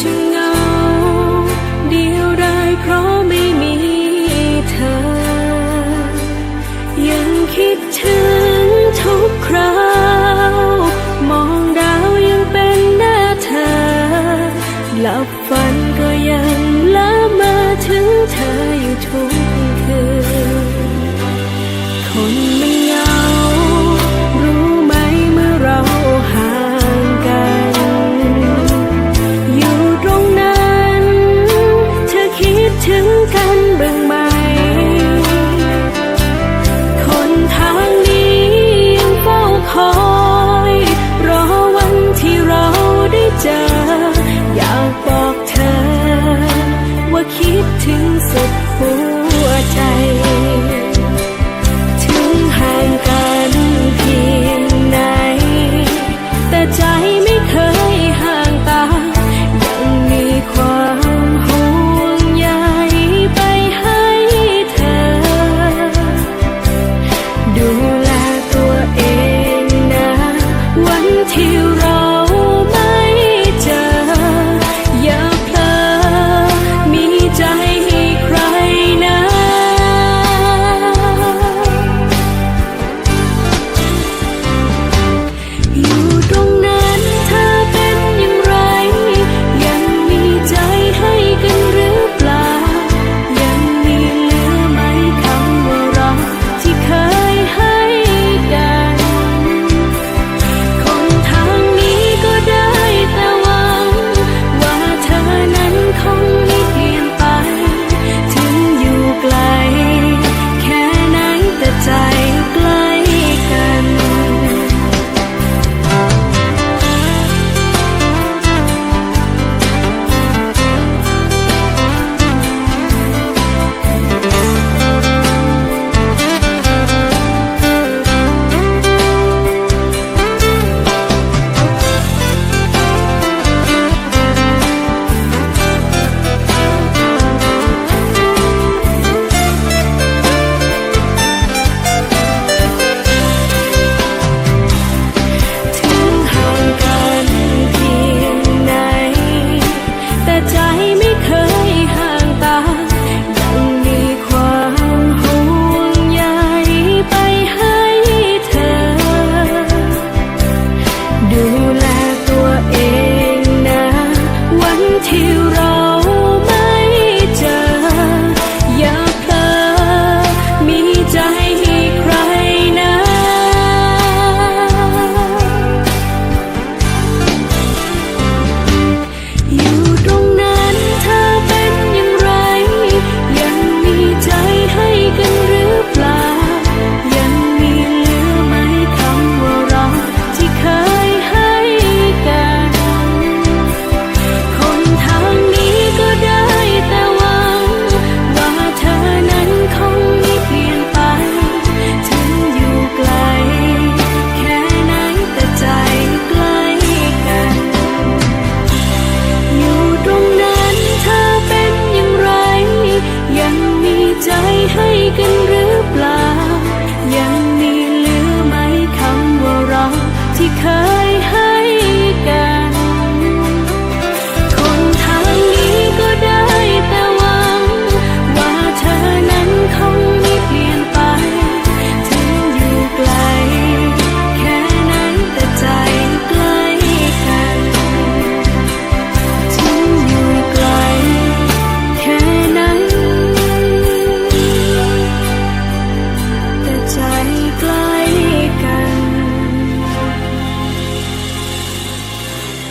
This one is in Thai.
ฉันเงาเดียวดายเพราะไม่มีเธอ ยังคิดถึงทุกคราว มองดาวยังเป็นหน้าเธอ หลับฝัน คิด